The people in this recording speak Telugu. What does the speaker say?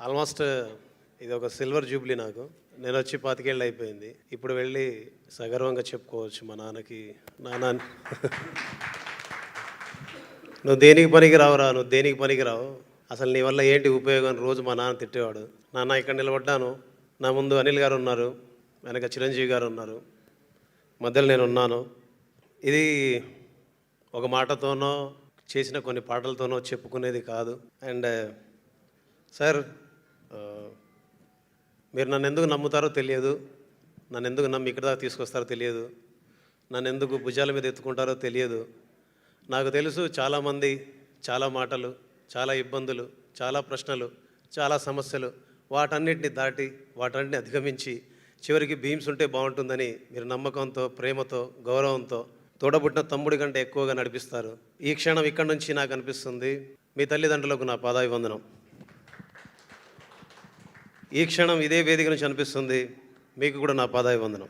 ఆల్మోస్ట్ ఇది ఒక సిల్వర్ జూబ్లీ నాకు. నేను వచ్చి పాతికేళ్ళు అయిపోయింది. ఇప్పుడు వెళ్ళి సగర్వంగా చెప్పుకోవచ్చు మా నాన్నకి. నాన్న నువ్వు దేనికి పనికి రావురా నువ్వు దేనికి పనికి రావు. అసలు నీ వల్ల ఏంటి ఉపయోగం రోజు మా నాన్న తిట్టేవాడు. నాన్న ఇక్కడ నిలబడ్డాను. నా ముందు అనిల్ గారు ఉన్నారు. వెనక చిరంజీవి గారు ఉన్నారు. మధ్యలో నేను ఉన్నాను. ఇది ఒక మాటతోనో చేసిన కొన్ని పాటలతోనో చెప్పుకునేది కాదు. అండ్ సార్ మీరు నన్ను ఎందుకు నమ్ముతారో తెలియదు. నన్ను ఎందుకు నమ్మి ఇక్కడ దాకా తీసుకొస్తారో తెలియదు. నన్ను ఎందుకు భుజాల మీద ఎత్తుకుంటారో తెలియదు. నాకు తెలుసు చాలామంది చాలా మాటలు చాలా ఇబ్బందులు చాలా ప్రశ్నలు చాలా సమస్యలు. వాటన్నిటిని దాటి వాటన్నిటిని అధిగమించి చివరికి బీమ్స్ ఉంటే బాగుంటుందని మీరు నమ్మకంతో ప్రేమతో గౌరవంతో తోడబుట్టిన తమ్ముడి కంటే ఎక్కువగా నడిపిస్తారు. ఈ క్షణం ఇక్కడి నుంచి నాకు అనిపిస్తుంది మీ తల్లిదండ్రులకు నా పాదాభివందనం. ఈ క్షణం ఇదే వేదిక నుంచి అనిపిస్తుంది మీకు కూడా నా పాదాభివందనం.